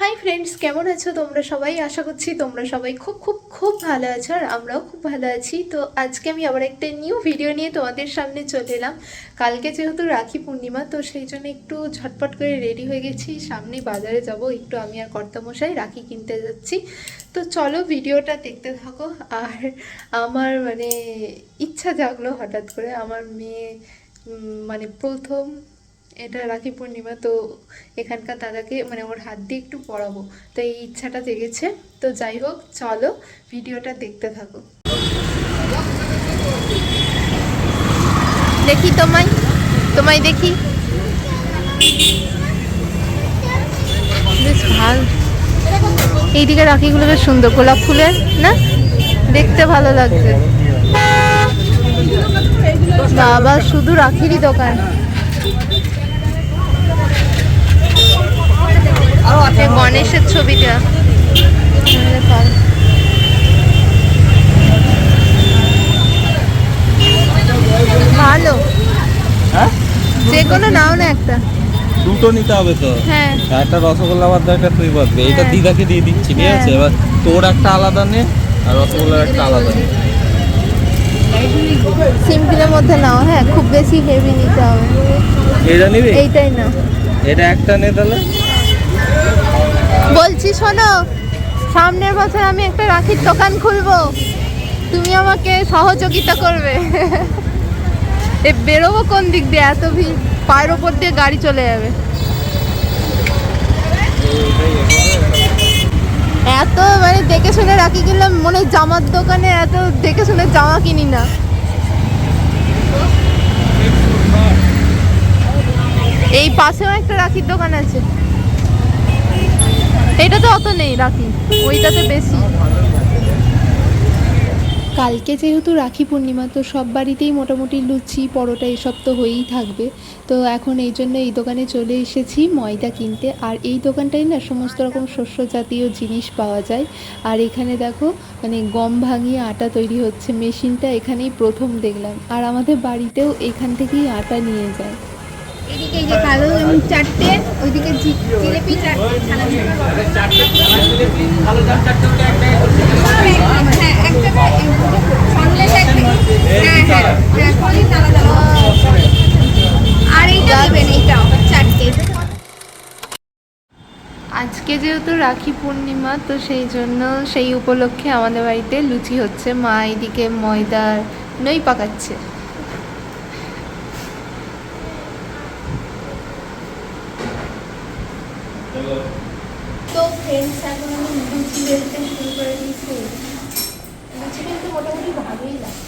Hi friends কেমন আছো? তোমরা সবাই? আশা করছি তোমরা সবাই খুব খুব খুব ভালো আছো আর আমরাও খুব ভালো আছি। তো আজকে আমি আবার একটা নিউ ভিডিও নিয়ে তোমাদের সামনে চলে এলাম। কালকে যেহেতু রাখি পূর্ণিমা, তো সেই জন্য একটু ঝটপট করে রেডি হয়ে গেছি। সামনে বাজারে যাব, একটু আমি আর কর্তামশাই রাখি কিনতে যাচ্ছি। তো চলো ভিডিওটা দেখতে থাকো। আর আমার মানে ইচ্ছা জাগলো হঠাৎ করে। আমার মেয়ে মানে প্রথম এটা রাখি পূর্ণিমা, তো এখানকার দাদাকে মানে ওর হাত দিয়ে একটু পড়াবো। তো এই ইচ্ছাটা জেগেছে। তো যাই হোক, চলো ভিডিওটা দেখতে থাকো। দেখি তোমায় তোমায় দেখি। বেশ ভালো। এইদিকে রাখিগুলো বেশ সুন্দর, গোলাপ ফুলের, না? দেখতে ভালো লাগছে। বাবা, শুধু রাখিরই দোকান। গণেশের ছবিটা। ভালো। হ্যাঁ? যে কোনো নাও না একটা। দুটো নিতে হবে তো? হ্যাঁ। একটা রসগোল্লা বাদ একটা তুই বাদ এইটা হ্যাঁ। দিদাকে দিয়ে দিচ্ছি ঠিক হ্যাঁ। আছে এবার তোর একটা আলাদা নে আর রসগোল্লার একটা আলাদা নে। সিম্পলের মধ্যে নাও হ্যাঁ খুব বেশি হেভি নিতে হবে। এটা নিবি? এইটাই না। এটা একটা নে তাহলে। বলছি, শোনো, সামনের বছর আমি একটা রাখির দোকান খুলবো। তুমি আমাকে সহযোগিতা করবে। এ, বেরোবো কোন দিক দিয়ে? এত ভিড়, পায়ের ওপর দিয়ে গাড়ি চলে যাবে। এত মানে দেখে শুনে রাখি কিনলাম, মনে জামার দোকানে এত দেখে শুনে জামা কিনি না। এই পাশেও একটা রাখির দোকান আছে। এটা তো অত নেই, রাখি। ওইটাতে বেশি। কালকে যেহেতু রাখি পূর্ণিমা, তো সব বাড়িতেই মোটামুটি লুচি, পরোটা এসব তো হয়েই থাকবে। তো এখন এই জন্য এই দোকানে চলে এসেছি ময়দা কিনতে। আর এই দোকানটাই না সমস্ত রকম শস্য জাতীয় জিনিস পাওয়া যায়। আর এখানে দেখো মানে গম ভাঙিয়ে আটা তৈরি হচ্ছে। মেশিনটা এখানেই প্রথম দেখলাম। আর আমাদের বাড়িতেও এখান থেকেই আটা নিয়ে যায়। এদিকে কালো চারটে, ওইদিকে হ্যাঁ হ্যাঁ হ্যাঁ আর এইটা চারটে। আজকে যেহেতু রাখি পূর্ণিমা, তো সেই জন্য সেই উপলক্ষে আমাদের বাড়িতে লুচি হচ্ছে। মা এদিকে ময়দার নই পাকাচ্ছে তো ফ্রেন্ডস এখন আমি লুচি বেলতে শুরু করে দিয়েছি লুচি বেলতে মোটামুটি ভালোই লাগে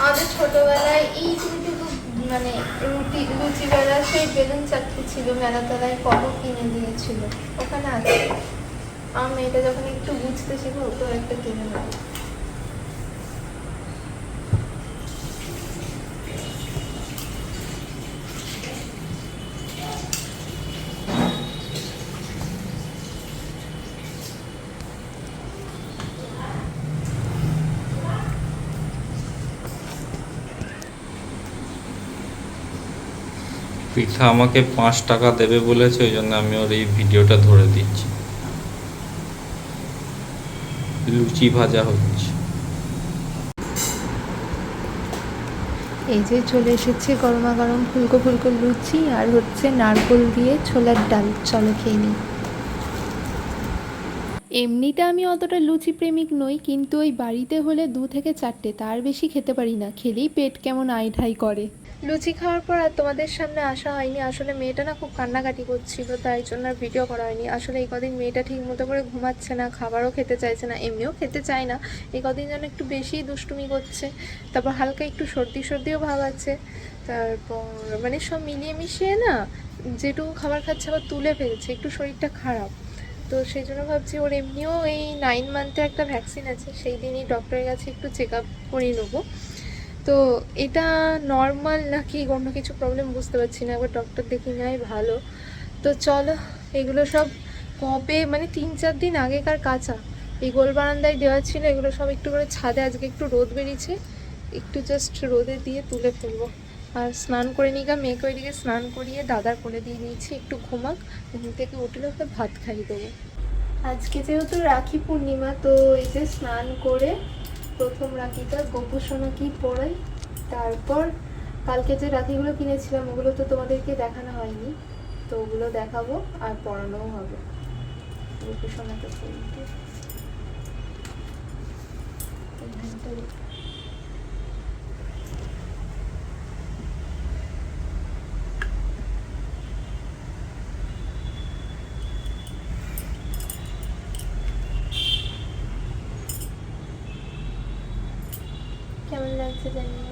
আমাদের ছোটবেলায় এই দুইটুকু মানে রুটি লুচি বেলা বেলুন চাকরি ছিল, মেলাতলায় কত কিনে দিয়েছিল। ওখানে আছে। আমার মেয়েটা যখন একটু বুঝতে শিখে ওকেও একটা কিনে দেবো। পিঠা আমাকে পাঁচ টাকা দেবে বলেছে, ওই জন্য আমি ওর এই ভিডিওটা ধরে দিচ্ছি। লুচি ভাজা হচ্ছে। এই যে চলে এসেছে গরমা গরম ফুলকো ফুলকো লুচি, আর হচ্ছে নারকোল দিয়ে ছোলার ডাল। চলো খেয়ে নিই। এমনিতে আমি অতটা লুচি প্রেমিক নই, কিন্তু ওই বাড়িতে হলে দু থেকে চারটে, তার বেশি খেতে পারি না। খেলেই পেট কেমন আইঠাই করে। লুচি খাওয়ার পর আর তোমাদের সামনে আসা হয়নি। আসলে মেয়েটা না খুব কান্নাকাটি করছিল, তাই জন্য আর ভিডিও করা হয়নি। আসলে এই কদিন মেয়েটা ঠিক মতো করে ঘুমাচ্ছে না, খাবারও খেতে চাইছে না, এমনিও খেতে চায় না। এই কদিন যেন একটু বেশি দুষ্টুমি করছে, তারপর হালকা একটু সর্দি সর্দিও ভাব আছে। তারপর মানে সব মিলিয়ে মিশিয়ে না যেটুকু খাবার খাচ্ছে আবার তুলে ফেলছে, একটু শরীরটা খারাপ। তো সেই জন্য ভাবছি ওর এমনিও এই নাইন মান্থে একটা ভ্যাকসিন আছে, সেই দিনই ডক্টরের কাছে একটু চেক আপ করিয়ে নেব। তো এটা নর্মাল নাকি অন্য কিছু প্রবলেম বুঝতে পারছি না একবার ডক্টর দেখিয়ে নেয় ভালো। তো চলো, এগুলো সব কবে মানে তিন চার দিন আগেকার কাঁচা। এই গোল বারান্দায় দেওয়া ছিল, এগুলো সব একটু করে ছাদে, আজকে একটু রোদ বেরিয়েছে। একটু জাস্ট রোদে দিয়ে তুলে ফেলব। আর স্নান করে নিয়ে গা মেয়েকে ওইদিকে স্নান করিয়ে দাদার কোলে দিয়ে দিয়েছি একটু ঘুমাক, ঘুম থেকে উঠলে ওকে ভাত খাইয়ে দেবো। আজকে যেহেতু রাখি পূর্ণিমা, তো এই যে স্নান করে প্রথম রাখিটা গোপুসোনা কি পরাই তারপর কালকে যে রাখিগুলো কিনেছিলাম, ওগুলো তো তোমাদেরকে দেখানো হয়নি, তো ওগুলো দেখাবো আর পড়ানোও হবে। গোপুসোনাকে পরিয়ে এখানটা রেখে কেমন জানি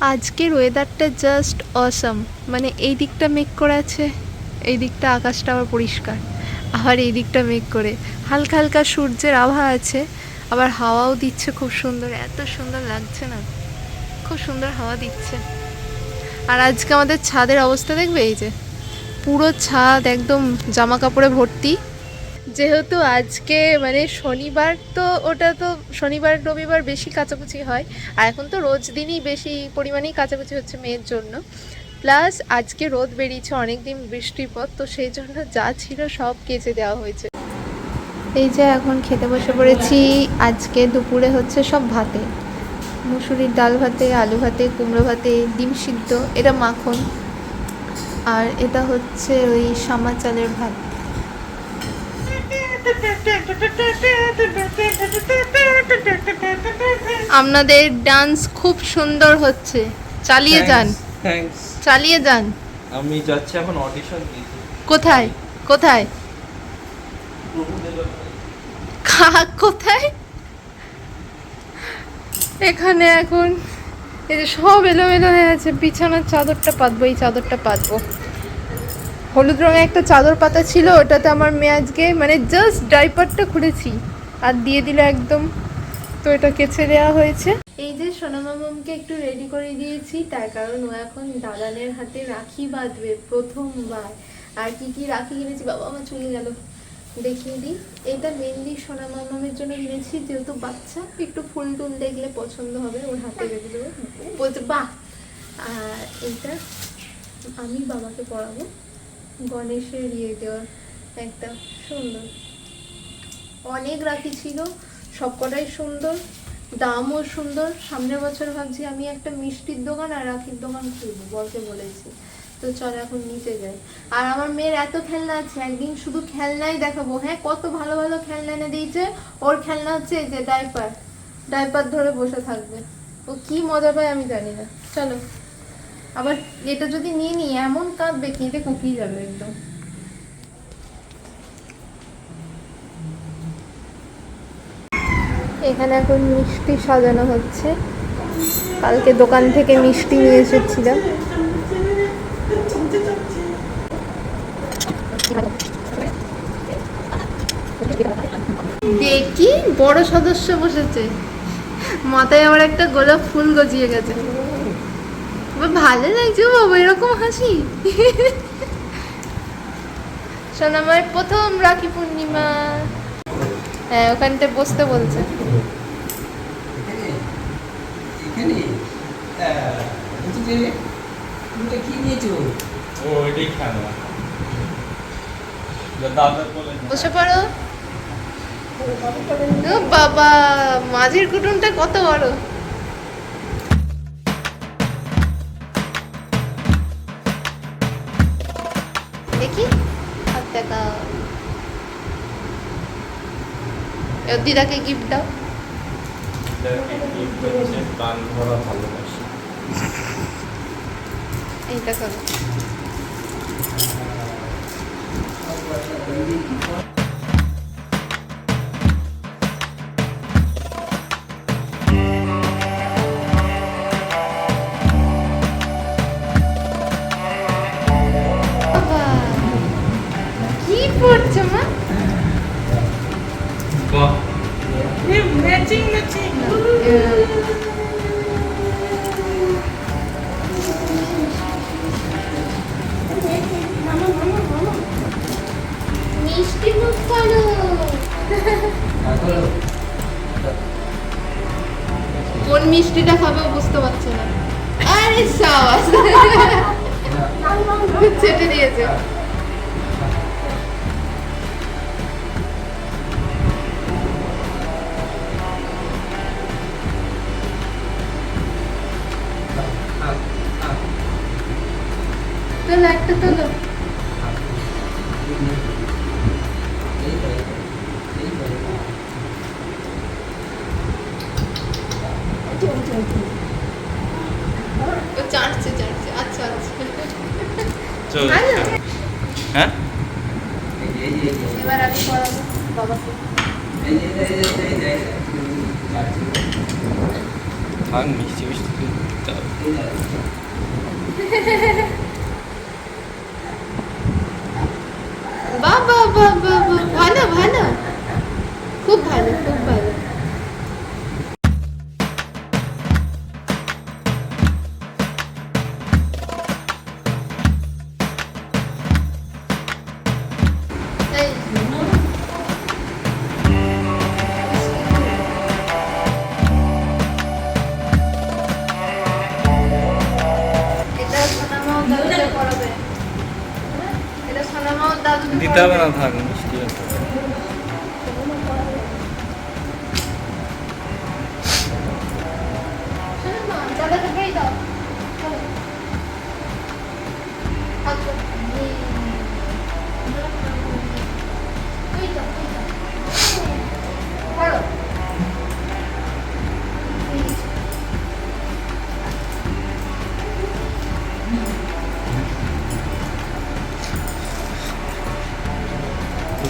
আজকের ওয়েদারটা জাস্ট অসম মানে এই দিকটা মেঘ করে আছে, এই দিকটা আকাশটা আবার পরিষ্কার। আবার এই দিকটা মেঘ করে। হালকা হালকা সূর্যের আভা আছে, আবার হাওয়াও দিচ্ছে খুব সুন্দর। এত সুন্দর লাগছে না। খুব সুন্দর হাওয়া দিচ্ছে। আর আজকে আমাদের ছাদের অবস্থা দেখবে এই যে? পুরো ছাদ একদম জামা কাপড়ে ভর্তি। যেহেতু আজকে মানে শনিবার তো ওটা তো শনিবার, রবিবার বেশি কাচাকুচি হয়, আর এখন তো রোজ দিনই বেশি পরিমাণেই কাচাকুচি হচ্ছে মেয়ের জন্য। প্লাস আজকে রোদ বেরিয়েছে অনেক দিন বৃষ্টির পর তো সেই জন্য যা ছিল সব কেচে দেওয়া হয়েছে। এই যে এখন খেতে বসে পড়েছি, আজকে দুপুরে হচ্ছে সব ভাতে। মুসুরির ডাল ভাতে, আলু ভাতে, কুমড়ো ভাতে, ডিম সিদ্ধ, এটা মাখন, আর এটা হচ্ছে ওই সামা চালের ভাত। আপনাদের ডান্স খুব সুন্দর হচ্ছে। চালিয়ে যান। থ্যাঙ্কস চালিয়ে যান। আমি যাচ্ছি এখন অডিশন দিতে। কোথায়? কোথায়? কাক কোথায়? এখানে এখন এই যে সব এলোমেলো হয়ে আছে। বিছানার চাদরটা পাতবো এই চাদরটা পাতবো। হলুদ রঙের একটা চাদর পাতা ছিল, ওটাতে আমার মেয়ে আজকে মানে জাস্ট ডাইপারটা খুলেছি আর দিয়ে দিল একদম। তো এটা কেচে দেওয়া হয়েছে। এই যে সোনামামকে একটু রেডি করে দিয়েছি, তার কারণ ও এখন দাদানের হাতে রাখি বাঁধবে প্রথমবার। আর কি কি রাখি কিনেছি, বাবা আমার চলে গেল। দেখিয়ে দিই। এটা মেনলি সোনা মামামের জন্য কিনেছি, যেহেতু বাচ্চা, একটু ফুল টুল দেখলে পছন্দ হবে, ওর হাতে বেঁধে দেবো। ও বলছে বাহ! আর এইটা আমি বাবাকে পড়াবো। গণেশের ইয়ে দেওয়া একটা সুন্দর। অনেক রাখি ছিল, সবকটাই সুন্দর, দামও সুন্দর। সামনের বছর ভাবছি আমি একটা মিষ্টির দোকান আর রাখির দোকান খুলবো বলকে বলেছি। তো চল এখন নিচে যাই। আর আমার মেয়ের এত খেলনা আছে, একদিন শুধু খেলনাই দেখাবো। হ্যাঁ কত ভালো ভালো খেলনা এনে দিয়েছে। ওর খেলনা হচ্ছে এই যে ডাইপার ডাইপার ধরে বসে থাকবে। ও কি মজা পায় আমি জানি না। চলো। আবার এটা যদি নিয়ে নিই এমন কাঁদবে কেঁদে কুকিয়ে যাবে একদম। এখানে এখন মিষ্টি সাজানো হচ্ছে। কালকে দোকান থেকে মিষ্টি নিয়ে এসেছিলাম। দেখি বড় সদস্য বসেছে। মাথায় আমার একটা গোলাপ ফুল গজিয়ে গেছে। ভালো লাগছে বাবা এরকম হাসি। সোনামার প্রথম রাখি পূর্ণিমা। হ্যাঁ ওখানটায় বসতে বলছে। বসে পড়ো। বাবা মাঝের কুটুমটা কত বড়। দেখা এবার দিদাকে গিফট দাও। এইটা করো। হবে বুঝতে পারছে না। আরে সাবাস। ছেটে দিয়েছে। তোলো একটা তোলো হ্যাঁ? থাক মিষ্টি মিষ্টি দিতে হবে না থাক মিষ্টি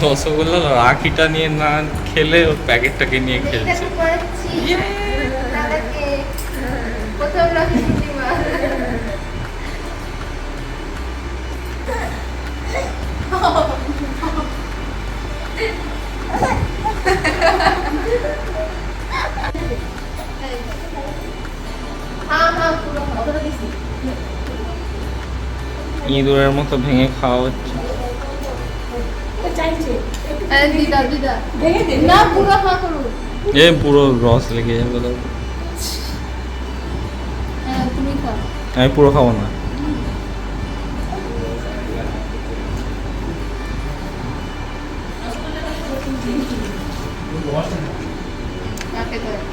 রসগোল্লা রাখিটা নিয়ে না খেলে ওর প্যাকেটটাকে নিয়ে খেলছে। ইঁদুরের মতো ভেঙে খাওয়া হচ্ছে। এ পুরো রস লেগে যাবে আমি পুরো খাব না। Okay, good.